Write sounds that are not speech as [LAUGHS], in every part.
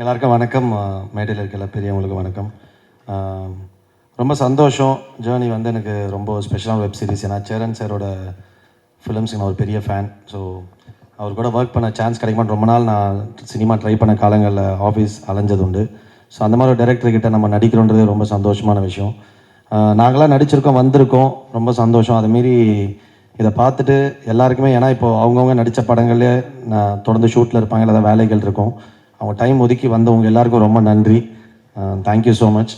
எல்லாருக்கும் வணக்கம். மேடையில் இருக்க எல்லா பெரியவங்களுக்கு வணக்கம். ரொம்ப சந்தோஷம். ஜேர்னி வந்து எனக்கு ரொம்ப ஸ்பெஷலான வெப் சீரிஸ் ஏன்னா சேரன் சாரோட ஃபிலிம்ஸ் நான் ஒரு பெரிய ஃபேன் ஸோ அவர் கூட ஒர்க் பண்ண சான்ஸ் கிடைக்குமான்னு ரொம்ப நாள் நான் சினிமா ட்ரை பண்ண காலங்களில் ஆஃபீஸ் அலைஞ்சது உண்டு. ஸோ அந்த மாதிரி ஒரு டேரக்டர்கிட்ட நம்ம நடிக்கிறோன்றது ரொம்ப சந்தோஷமான விஷயம். நாங்களாம் நடிச்சிருக்கோம் வந்திருக்கோம். ரொம்ப சந்தோஷம். அதுமாரி இதை பார்த்துட்டு எல்லாருக்குமே ஏன்னா இப்போ அவங்கவுங்க நடித்த படங்கள்லேயே நான் தொடர்ந்து ஷூட்டில் இருப்பாங்க இல்லை வேலைகள் இருக்கும். அவங்க டைம் ஒதுக்கி வந்தவங்க எல்லாருக்கும் ரொம்ப நன்றி. தேங்க்யூ ஸோ மச்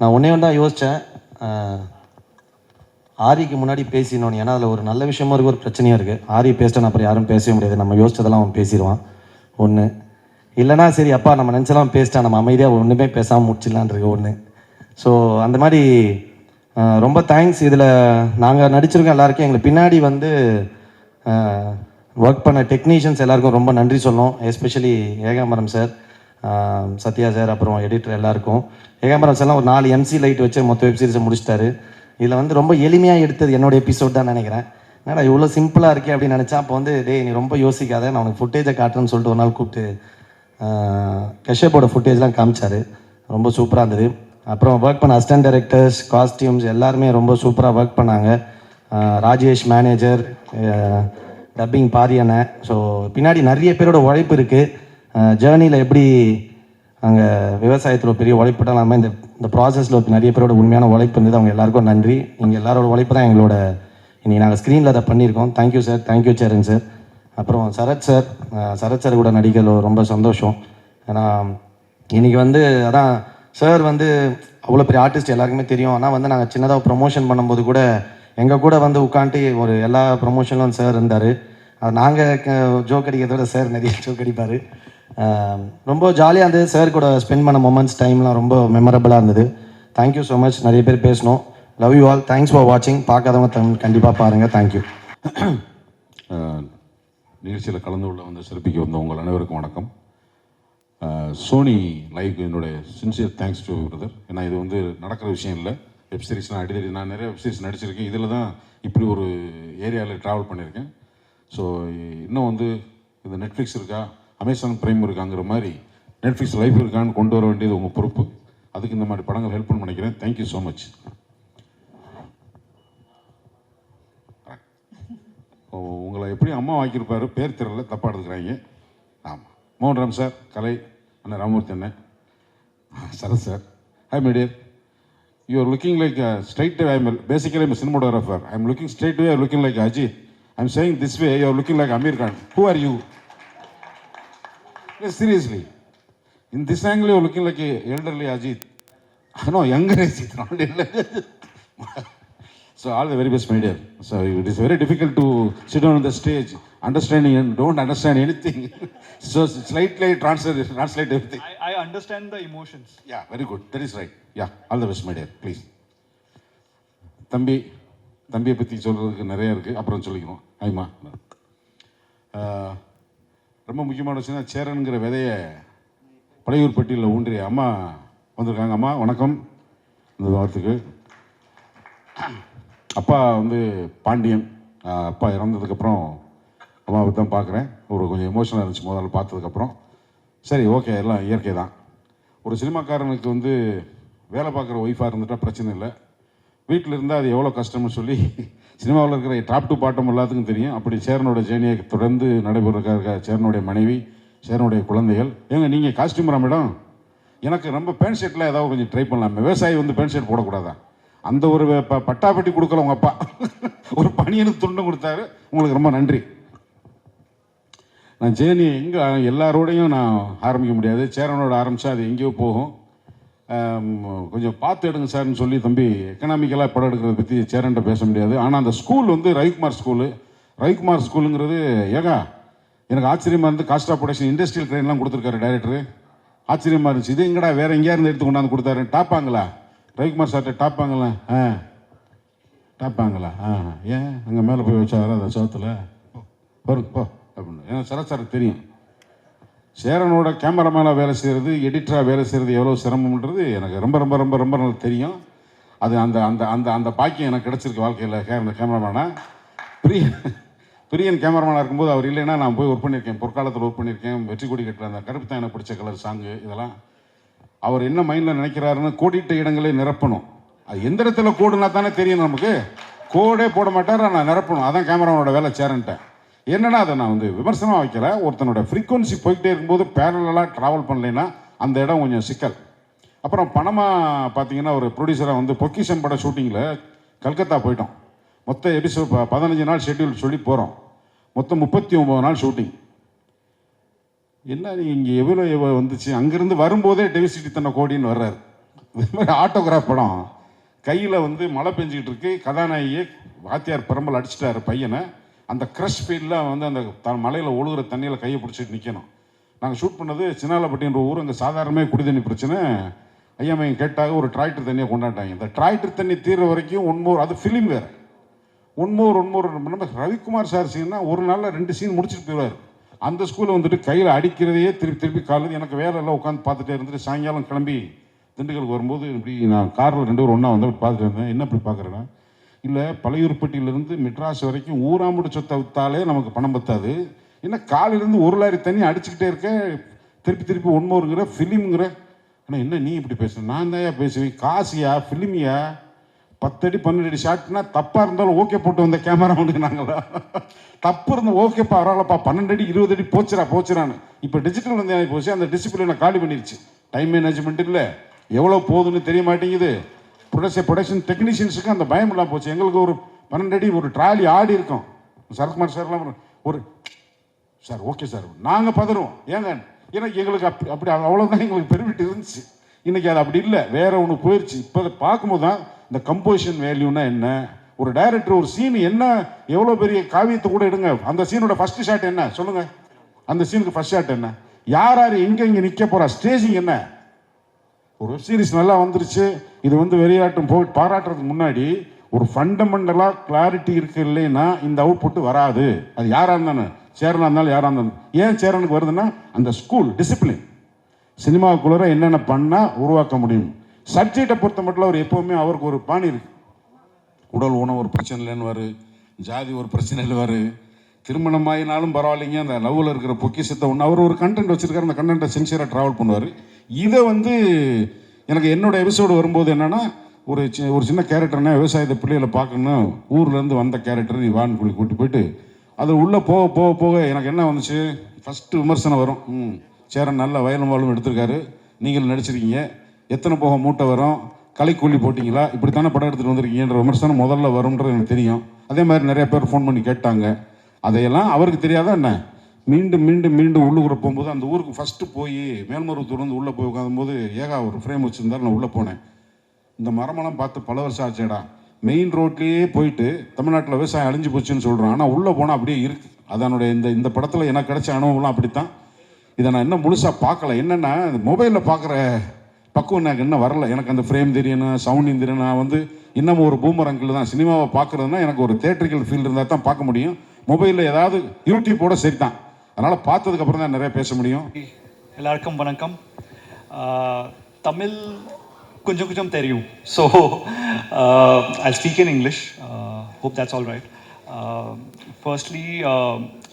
நான் ஒன்றே ஒன்றா யோசித்தேன் ஆரிக்கு முன்னாடி பேசினோன்னு. ஏன்னா அதில் ஒரு நல்ல விஷயமும் இருக்குது ஒரு பிரச்சனையும் இருக்குது ஆரி பேசிட்டா அப்புறம் யாரும் பேசவே முடியாது. நம்ம யோசிச்சதெல்லாம் அவன் பேசிடுவான். ஒன்று இல்லைனா சரி அப்பா நம்ம நினச்சலாம் பேசிட்டான் நம்ம அமைதியாக ஒன்றுமே பேசாமல் முடிச்சிடலான் இருக்கு ஒன்று ஸோ அந்த மாதிரி ரொம்ப தேங்க்ஸ் இதில் நாங்கள் நடிச்சிருக்கோம் எல்லாருக்கும். எங்களுக்கு பின்னாடி வந்து ஒர்க் பண்ண டெக்னீஷியன்ஸ் எல்லாருக்கும் ரொம்ப நன்றி சொல்லணும். Especially Ekambaram sir Sathya sir அப்புறம் எடிட்டர் எல்லாருக்கும். ஏகாம்பரம் சார்லாம் ஒரு நாலு எம்சி லைட் வச்சு மொத்த வெப் சீரிஸை முடிச்சிட்டாரு. இதில் வந்து ரொம்ப எளிமையாக எடுத்தது என்னோட எபிசோட் தான் நினைக்கிறேன். என்னடா இவ்வளோ சிம்பிளாக இருக்கே அப்படின்னு நினச்சா அப்போ வந்து டே நீ ரொம்ப யோசிக்காத நான் உனக்கு ஃபுட்டேஜை காட்டுறேன்னு சொல்லிட்டு ஒரு நாள் கூப்பிட்டு கஷ்யப்போட ஃபுட்டேஜ்லாம் காமிச்சார். ரொம்ப சூப்பராக இருந்தது. அப்புறம் ஒர்க் பண்ண அசிஸ்டன்ட் டைரக்டர்ஸ் காஸ்டியூம்ஸ் எல்லாருமே ரொம்ப சூப்பராக ஒர்க் பண்ணாங்க. ராஜேஷ் மேனேஜர் டப்பிங் பாரி அண்ணன் ஸோ பின்னாடி நிறைய பேரோட உழைப்பு இருக்குது ஜேர்னியில் எப்படி அங்கே விவசாயத்தில் ஒரு பெரிய உழைப்பு இல்லாமல் இந்த இந்த ப்ராசஸில் ஒரு நிறைய பேரோட உண்மையான உழைப்பு இருந்தது. அவங்க எல்லாருக்கும் நன்றி. நீங்கள் எல்லாரோட உழைப்பு தான் எங்களோட இன்றைக்கி நாங்கள் ஸ்க்ரீனில் அதை பண்ணியிருக்கோம். Thank you sir thank you Charan sir அப்புறம் சரத் சார் சரத் சார் கூட நடிகர் ரொம்ப சந்தோஷம். ஏன்னா இன்றைக்கி வந்து அதான் சார் வந்து அவ்வளோ பெரிய ஆர்டிஸ்ட் எல்லாருக்குமே தெரியும். ஆனால் வந்து நாங்கள் சின்னதாக ப்ரொமோஷன் பண்ணும்போது கூட எங்கள் கூட வந்து உட்காந்துட்டு ஒரு எல்லா ப்ரொமோஷன்லும் சார் இருந்தார். அது நாங்கள் ஜோக் அடிக்கிறத விட சார் நிறைய ஜோக் அடிப்பார். ரொம்ப ஜாலியாக இருந்தது. சார் கூட ஸ்பெண்ட் பண்ண மொமெண்ட்ஸ் டைம்லாம் ரொம்ப மெமரபுளாக இருந்தது. தேங்க்யூ ஸோ மச் நிறைய பேர் பேசணும். Love you all thanks for வாட்சிங் பார்க்காதவங்க தமிழ் கண்டிப்பாக பாருங்கள் தேங்க்யூ நிகழ்ச்சியில் கலந்து கொள்ள வந்த சிறப்பிக்கு வந்த உங்கள் அனைவருக்கும் வணக்கம். சோனி லைவ்க்கு என்னுடைய சின்சியர் தேங்க்ஸ் டு பிரதர் ஏன்னா இது வந்து நடக்கிற விஷயம் இல்லை. வெப் சீரிஸ் நான் அடித்தடி நான் நிறைய வெப் சீரிஸ் நடிச்சிருக்கேன். இதில் தான் இப்படி ஒரு ஏரியாவில் ட்ராவல் பண்ணியிருக்கேன். ஸோ இன்னும் வந்து இந்த நெட்ஃப்ளிக்ஸ் இருக்கா அமேசான் ப்ரைம் இருக்காங்கிற மாதிரி நெட்ஃப்ளிக்ஸ் லைஃப் இருக்கான்னு கொண்டு வர வேண்டியது உங்கள் பொறுப்பு. அதுக்கு இந்த மாதிரி படங்கள் ஹெல்ப் பண்ண நினைக்கிறேன். தேங்க்யூ ஸோ மச் ஓ, உங்களை எப்படி அம்மா வாக்கியிருப்பாரு பேர் தெரியல தப்பாக எடுத்துக்கிறாங்க. ஆமாம் மோகன்ராம் சார் கலை அண்ணன் ராமூர்த்தி அண்ணன். Sarath sir. Hi my dear you are looking like a straight away. I'm a, basically I'm a cinematographer. I'm looking straight away, looking like Ajit. I'm saying this way, you're looking like Amir Khan. Who are you? Yes, seriously. In this angle, you're looking like a elderly Ajit. [LAUGHS] No, younger Ajit, not elderly. [LAUGHS] So all the very best, my dear. So it is very difficult to sit on the stage, understanding and don't understand anything. so slightly translate, translate everything. I, I understand the emotions. Yeah, very good. That is right. Yeah, all the best, my dear. Please. தம்பி தம்பியை பற்றி சொல்கிறதுக்கு நிறைய இருக்குது அப்புறம் சொல்லிக்கணும் ஆயிமா ரொம்ப முக்கியமான விஷயம் சேரனுங்கிற விதைய பழையூர்பட்டியில் ஊன்றிய அம்மா வந்திருக்காங்க அம்மா வணக்கம் இந்த வாரத்துக்கு அப்பா வந்து பாண்டியன். அப்பா இறந்ததுக்கப்புறம் அம்மாவை தான் பார்க்குறேன். ஒரு கொஞ்சம் எமோஷனாக இருந்துச்சு முதல்ல பார்த்ததுக்கப்புறம். சரி ஓகே எல்லாம் இயற்கை தான். ஒரு சினிமாக்காரனுக்கு வந்து வேலை பார்க்குற ஒய்ஃபாக இருந்துட்டால் பிரச்சனை இல்லை. வீட்டில் இருந்தால் அது எவ்வளோ கஷ்டம்னு சொல்லி சினிமாவில் இருக்கிற டாப் டு பாட்டம் எல்லாத்துக்கும் தெரியும். அப்படி சேரனோட ஜேர்னியை தொடர்ந்து நடைபெறுக்காக சேரனுடைய மனைவி சேரனுடைய குழந்தைகள். ஏங்க நீங்கள் காஸ்டியூமரா மேடம் எனக்கு ரொம்ப பேண்ட் ஷர்ட்டில் ஏதாவது கொஞ்சம் ட்ரை பண்ணலாம். விவசாயி வந்து பேண்ட் ஷர்ட் போடக்கூடாதா? அந்த ஒரு ப பட்டாப்பட்டி கொடுக்கல உங்கள் அப்பா. ஒரு பணியனுக்கு துண்டம் கொடுத்தாரு. உங்களுக்கு ரொம்ப நன்றி. நான் ஜேர்னி எங்கே எல்லாரோடையும் நான் ஆரம்பிக்க முடியாது. சேரனோட ஆரம்பித்தா அது எங்கேயோ போகும். கொஞ்சம் பார்த்து எடுங்க சார்னு சொல்லி தம்பி எக்கனாமிக்கலாக படம் எடுக்கிறத பற்றி சேரன்ட்ட பேச முடியாது. ஆனால் அந்த ஸ்கூல் வந்து ரவிக்குமார் ஸ்கூலு ரவிக்குமார் ஸ்கூலுங்கிறது ஏகா எனக்கு ஆச்சரியமாக இருந்து காஸ்ட் ஆஃப் ப்ரொடக்ஷன் இண்டஸ்ட்ரியல் ட்ரெயின்லாம் கொடுத்துருக்காரு டைரக்டர் ஆச்சரியமாக இருந்துச்சு. இது எங்கடா வேறு எங்கேயா இருந்து எடுத்து கொண்டாந்து கொடுத்தாரு. டாப்பாங்களா ரவிக்குமார் சார்கிட்ட டாப்பாங்களா ஆ டாப்பாங்களா ஆ ஏன் அங்கே மேலே போய் வச்சாரா அந்த சோத்தில் வரும் போ அப்படின்னு. ஏன்னா சரத் தெரியும். சேரனோட கேமராமேனாக வேலை செய்கிறது எடிட்டராக வேலை செய்கிறது எவ்வளோ சிரமம்ன்றது எனக்கு ரொம்ப ரொம்ப ரொம்ப ரொம்ப நல்லா தெரியும். அது அந்த அந்த அந்த அந்த பாக்கியம் எனக்கு கிடச்சிருக்கு வாழ்க்கையில் கேமரா கேமராமேனாக பிரியன் பிரியன் கேமராமேனாக இருக்கும்போது அவர் இல்லைன்னா நான் போய் ஒர்க் பண்ணியிருக்கேன். பொற்காலத்தில் ஒர்க் பண்ணியிருக்கேன். வெற்றி கொடி கட்டில் அந்த கருப்பு தான் எனக்கு பிடிச்ச கலர் சாங்கு இதெல்லாம். அவர் என்ன மைண்டில் நினைக்கிறாருன்னு கோடிட்ட இடங்களை நிரப்பணும். அது எந்த இடத்துல கோடுனா தானே தெரியும் நமக்கு. கோடே போட மாட்டார் நான் நிரப்பணும். அதான் கேமராவோட வேலை சேரன்ட்டேன். என்னென்னா அதை நான் வந்து விமர்சனமாக வைக்கல. ஒருத்தனோட ஃப்ரீக்குவன்சி போயிட்டே இருக்கும்போது பேரலாக ட்ராவல் பண்ணலைன்னா அந்த இடம் கொஞ்சம் சிக்கல். அப்புறம் பணமாக பார்த்தீங்கன்னா ஒரு ப்ரொடியூசராக வந்து பொக்கிஷன் பட ஷூட்டிங்கில் கல்கத்தா போயிட்டோம். மொத்த எபிசோட் பதினஞ்சு நாள் ஷெட்யூல் சொல்லி போகிறோம் மொத்தம் முப்பத்தி ஒம்பது நாள் ஷூட்டிங் என்ன நீ இங்கே எவ்வளோ எவ்வளோ வந்துச்சு? அங்கேருந்து வரும்போதே டெவிசிட்டி தன்னை கோடின்னு வர்றாரு. இது மாதிரி ஆட்டோகிராஃப் படம். கையில் வந்து மழை பெஞ்சிக்கிட்டு இருக்கு. கதாநாயகியை வாத்தியார் பெரம்பல் அடிச்சிட்டாரு பையனை. அந்த க்ரஷ் ஃபீல்டில் வந்து அந்த த மலையில் ஒழுகுற தண்ணியில் கையை பிடிச்சிட்டு நிற்கணும் நாங்கள் ஷூட் பண்ணது சின்னாலப்பட்டின்ற ஊர் அங்கே சாதாரணமே குடி தண்ணி பிரச்சனை. ஐயா மையம் கேட்டாக ஒரு டிராக்டர் தண்ணியை கொண்டாட்டாங்க. இந்த டிராக்டர் தண்ணி தீர்ற வரைக்கும் ஒன்மோர் அது ஃபிலிம் வேறு. ஒன்மோர் ஒன்மோர் நம்ம ரவிக்குமார் சார் சீன்னா ஒரு நாளில் ரெண்டு சீன் முடிச்சுட்டு போயிடுவார். அந்த ஸ்கூலில் வந்துட்டு கையில் அடிக்கிறதையே திருப்பி திருப்பி காலையில் எனக்கு வேலை எல்லாம் உட்காந்து பார்த்துட்டே இருந்துட்டு சாயங்காலம் கிளம்பி திண்டுக்கலுக்கு வரும்போது இப்படி நான் காரில் ரெண்டு பேரும் ஒன்றா வந்து பார்த்துட்டு இருந்தேன். என்ன இப்படி பார்க்குறேன்னா இல்லை பழையூர்பட்டியிலேருந்து மெட்ராஸ் வரைக்கும் ஊராமுடி சொத்தை வித்தாலே நமக்கு பணம் பத்தாது. ஏன்னா காலையிலேருந்து ஒரு லாரி தண்ணி அடிச்சுக்கிட்டே இருக்க திருப்பி திருப்பி ஒன்மோருங்கிற ஃபிலிம்ங்கிற ஆனால் என்ன நீ இப்படி பேசுகிறேன் நான் தான் பேசுவேன்? காசியா ஃபிலிமியா பத்தடி பன்னெண்டு அடி ஷாட்னா தப்பாக இருந்தாலும் ஓகே போட்டு வந்த கேமரா நாங்களா தப்பு இருந்த ஓகேப்பா பரவாயில்லப்பா. பன்னெண்டு அடி இருபது அடி போச்சுரா போச்சுரான்னு இப்போ டிஜிட்டல் வந்து எனக்கு போச்சு. அந்த டிசிப்ளினை காலி பண்ணிருச்சு. டைம் மேனேஜ்மெண்ட் இல்லை. எவ்வளோ போகுதுன்னு தெரிய மாட்டேங்குது. ப்ரொடக்ஷன் ப்ரொடக்ஷன் டெக்னீஷியன்ஸுக்கு அந்த பயம் இல்லாம போச்சு. எங்களுக்கு ஒரு பன்னெண்டு அடி ஒரு ட்ராலி ஆடி இருக்கும். சரத்குமார் சார்லாம் ஒரு சார் ஓகே சார். நாங்கள் பதறுவோம். ஏங்க? ஏன்னா எங்களுக்கு அப்படி அப்படி அவ்வளோதான் எங்களுக்கு பெருமிட்டு இருந்துச்சு. இன்னைக்கு அது அப்படி இல்லை. வேற ஒன்று போயிடுச்சு இப்போ அதை பார்க்கும்போது தான் இந்த கம்போசிஷன் வேல்யூனா என்ன? ஒரு டைரக்டர் ஒரு சீன் என்ன? எவ்வளோ பெரிய காவியத்தை கூட எடுங்க. அந்த சீனோட ஃபர்ஸ்ட் ஷாட் என்ன? சொல்லுங்க. அந்த சீனுக்கு ஃபர்ஸ்ட் ஷாட் என்ன? யார் யார் எங்கே இங்கே நிற்க போகிறா ஸ்டேஜிங் என்ன? ஒரு வெப் சீரிஸ் நல்லா வந்துருச்சு. இது வந்து வெளியாட்டும் போய் பாராட்டுறதுக்கு முன்னாடி ஒரு ஃபண்டமெண்டலாக கிளாரிட்டி இருக்கு இல்லைன்னா இந்த அவுட்புட் வராது. அது யாராக இருந்தாலும் சேரனாக இருந்தாலும் யாராக இருந்தாலும். ஏன் சேரனுக்கு வருதுன்னா அந்த ஸ்கூல் டிசிப்ளின் சினிமாவுக்குள்ளே என்னென்ன பண்ணால் உருவாக்க முடியும்? சப்ஜெக்டை பொறுத்த மட்டும் அவர் எப்போவுமே அவருக்கு ஒரு பாணி இருக்கு. உடல் உணவு ஒரு பிரச்சனை இல்லைன்னு ஜாதி ஒரு பிரச்சனை இல்லைவாரு திருமணம் ஆகினாலும் பரவாயில்லைங்க. அந்த லவ்வில் இருக்கிற பொக்கிசத்தை ஒன்று அவர் ஒரு கண்டென்ட் வச்சுருக்காரு. அந்த கண்டென்ட்டை சின்சியராக ட்ராவல் பண்ணுவார். இதை வந்து எனக்கு என்னோட எபிசோடு வரும்போது என்னென்னா ஒரு சி- ஒரு சின்ன கேரக்டர்னா விவசாயத்தை பிள்ளைகளை பார்க்கணும் ஊர்லேருந்து வந்த கேரக்டர் நீ வான்னு சொல்லி கூட்டி போயிட்டு அது உள்ளே போக போக போக எனக்கு என்ன வந்துச்சு? ஃபஸ்ட்டு விமர்சனம் வரும். ம். சேரன் நல்ல வயலும் வாழும் எடுத்திருக்காரு. நீங்கள் நடிச்சிருக்கீங்க. எத்தனை போக மூட்டை வரும்? கலைக்கூலி போட்டிங்களா? இப்படி தானே படம் எடுத்துகிட்டு வந்திருக்கீங்கன்ற விமர்சனம் முதல்ல வரும்ன்றது எனக்கு தெரியும். அதே மாதிரி நிறைய பேர் ஃபோன் பண்ணி கேட்டாங்க. அதையெல்லாம் அவருக்கு தெரியாதா என்ன? மீண்டும் மீண்டும் மீண்டும் உள்ளுக்குள்ள போகும்போது அந்த ஊருக்கு ஃபஸ்ட்டு போய் மேல்மருவத்தூர்லேருந்து உள்ளே போய் உட்காந்தும்போது ஏகா ஒரு ஃப்ரேம் வச்சுருந்தாரு. நான் உள்ளே போனேன். இந்த மரமெல்லாம் பார்த்து பல வருஷம் ஆச்சேடா. மெயின் ரோட்லேயே போயிட்டு தமிழ்நாட்டில் விவசாயம் அழிஞ்சு போச்சுன்னு சொல்கிறோம் ஆனால் உள்ளே போனால் அப்படியே இருக்கு. அதனுடைய இந்த இந்த படத்தில் எனக்கு கிடைச்ச அனுபவம்லாம் அப்படித்தான். இதை நான் இன்னும் முழுசாக பார்க்கல. என்னென்னா மொபைலில் பார்க்குற பக்குவம் எனக்கு இன்னும் வரல. எனக்கு அந்த ஃப்ரேம் தெரியணும் சவுண்டிங் தெரியணும். நான் வந்து இன்னமும் ஒரு பூமர் அங்கிள் தான். சினிமாவை பார்க்குறதுனா எனக்கு ஒரு தேட்டரிக்கல் ஃபீல் இருந்தால் தான் பார்க்க முடியும். மொபைலில் ஏதாவது யூடியூப்போட சரி தான் அதனால் பார்த்ததுக்கப்புறம் தான் நிறைய பேச முடியும். எல்லாருக்கும் வணக்கம். தமிழ் கொஞ்சம் கொஞ்சம் தெரியும். So I speak in English hope that's all right firstly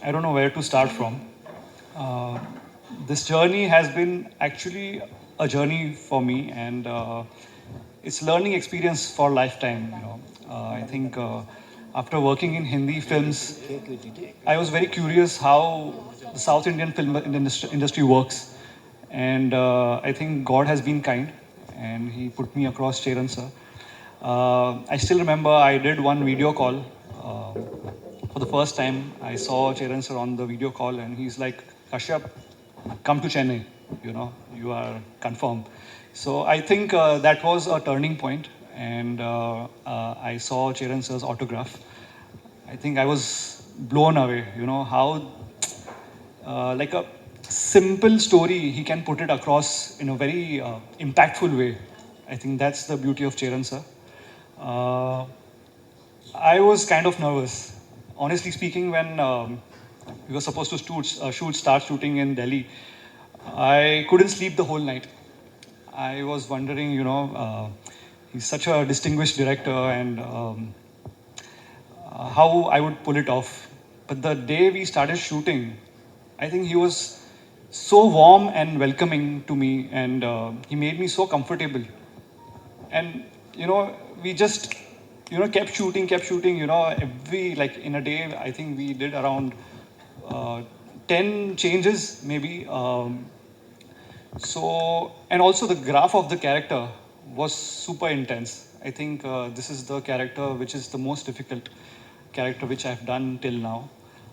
I don't know where to start from this journey has been actually a journey for me and uh, it's learning experience for lifetime you know. Uh, i think uh, after working in hindi films i was very curious how the south indian film industry, works. And uh, i think god has been kind and he put me across Cheran sir. Uh, i still remember i did one video call uh, for the first time, I saw Cheran sir on the video call, and he's like, Kashyap, come to Chennai. You know, you are confirmed. So I think uh, that was a turning point, and uh, uh, I saw Cheran sir's autograph. I think I was blown away. You know how, like a simple story, he can put it across in a very impactful way. I think that's the beauty of Cheran sir. I was kind of nervous. Honestly speaking, when um, we were supposed to shoot, uh, shoot, start shooting in Delhi, I couldn't sleep the whole night. I was wondering, you know, uh, he's such a distinguished director and um, uh, how I would pull it off. but the day we started shooting, I think he was so warm and welcoming to me, and uh, he made me so comfortable. And you know, we just you know kept shooting, kept shooting. You know, every like in a day, I think we did around uh, ten changes, maybe. Um, so, and also the graph of the character was super intense. I think uh, this is the character which is the most difficult character which I've done till now.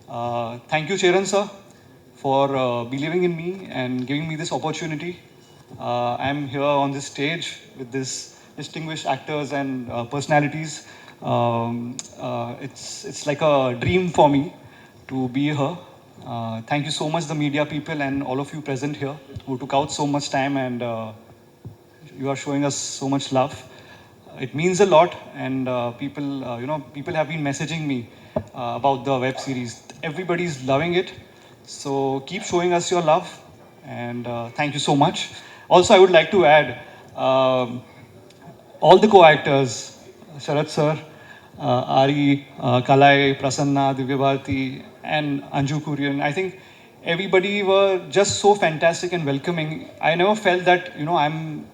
Uh, thank you, Charan sir, for uh, believing in me and giving me this opportunity. Uh, I'm here on this stage with this distinguished actors and uh, personalities. Um, uh, it's it's like a dream for me to be here. Uh, thank you so much, the media people and all of you present here who took out so much time and uh, you are showing us so much love. It means a lot, and uh, people, uh, you know, people have been messaging me uh, about the web series. Everybody is loving it, so keep showing us your love, and uh, thank you so much. Also, I would like to add. Um, all the co-actors, Sharat sir, uh, Ari, uh, Kalai, Prasanna, Divya Bharati, and Anju Kurian. I think everybody were just so fantastic and welcoming. I never felt that you know I'm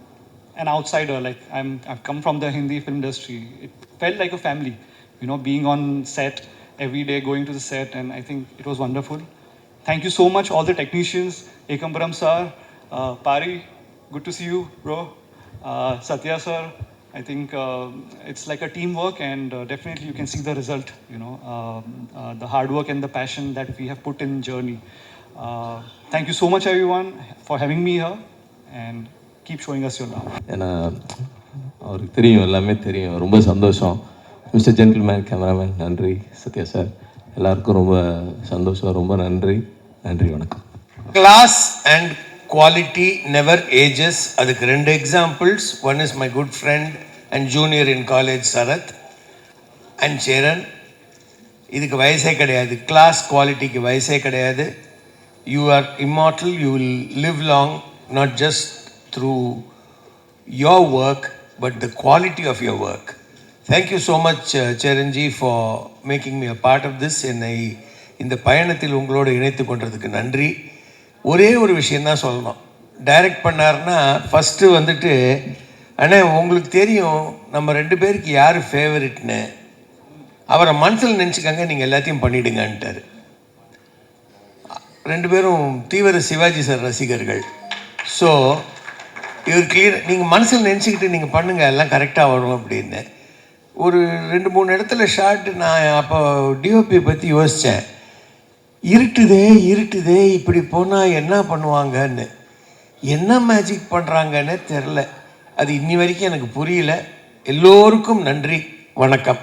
an outsider. Like I'm, I've come from the Hindi film industry. It felt like a family. You know, being on set every day, going to the set, and I think it was wonderful. Thank you so much, all the technicians, Ekambaram sir, uh, Pari, good to see you, bro. Uh, Satya sir, I think uh, it's like a teamwork, and uh, definitely you can see the result. You know, um, uh, the hard work and the passion that we have put in journey. Uh, thank you so much, everyone, for having me here, and keep showing us your love. ஏன்னா அவருக்கு தெரியும் எல்லாமே தெரியும் ரொம்ப சந்தோஷம் mister gentleman cameraman நன்றி Sathya sir எல்லாருக்கும் ரொம்ப சந்தோஷம் ரொம்ப நன்றி நன்றி வணக்கம் class and quality never ages அதுக்கு ரெண்டு examples one is my good friend and junior in college Sarath and Cheran இதுக்கு வயசே கிடையாது. கிளாஸ் குவாலிட்டிக்கு வயசே கிடையாது. You are immortal you will live long not just through your work but the quality of your work thank you so much Cheranji for making me a part of this என்னை இந்த பயணத்தில் உங்களோடு இணைத்து கொண்டதுக்கு நன்றி. ஒரே ஒரு விஷயந்தான் சொல்லணும். டைரக்ட் பண்ணாருன்னா ஃபஸ்ட்டு வந்துட்டு அண்ணே உங்களுக்கு தெரியும் நம்ம ரெண்டு பேருக்கு யார் ஃபேவரெட்னு அவரை மனசில் நினச்சிக்கங்க நீங்கள் எல்லாத்தையும் பண்ணிவிடுங்கன்ட்டார் ரெண்டு பேரும் தீவிர சிவாஜி சார் ரசிகர்கள். ஸோ இவர் கிளியர் நீங்கள் மனசில் நினச்சிக்கிட்டு நீங்கள் பண்ணுங்கள் எல்லாம் கரெக்டாக வரும் அப்படின்னு. ஒரு ரெண்டு மூணு இடத்துல ஷார்ட் நான் அப்போ டிஓபி பற்றி யோசித்தேன் இருட்டுதே இருட்டுதே இப்படி போனால் என்ன பண்ணுவாங்கன்னு? என்ன மேஜிக் பண்ணுறாங்கன்னு தெரில அது இன்னி வரைக்கும் எனக்கு புரியல. எல்லோருக்கும் நன்றி. வணக்கம்.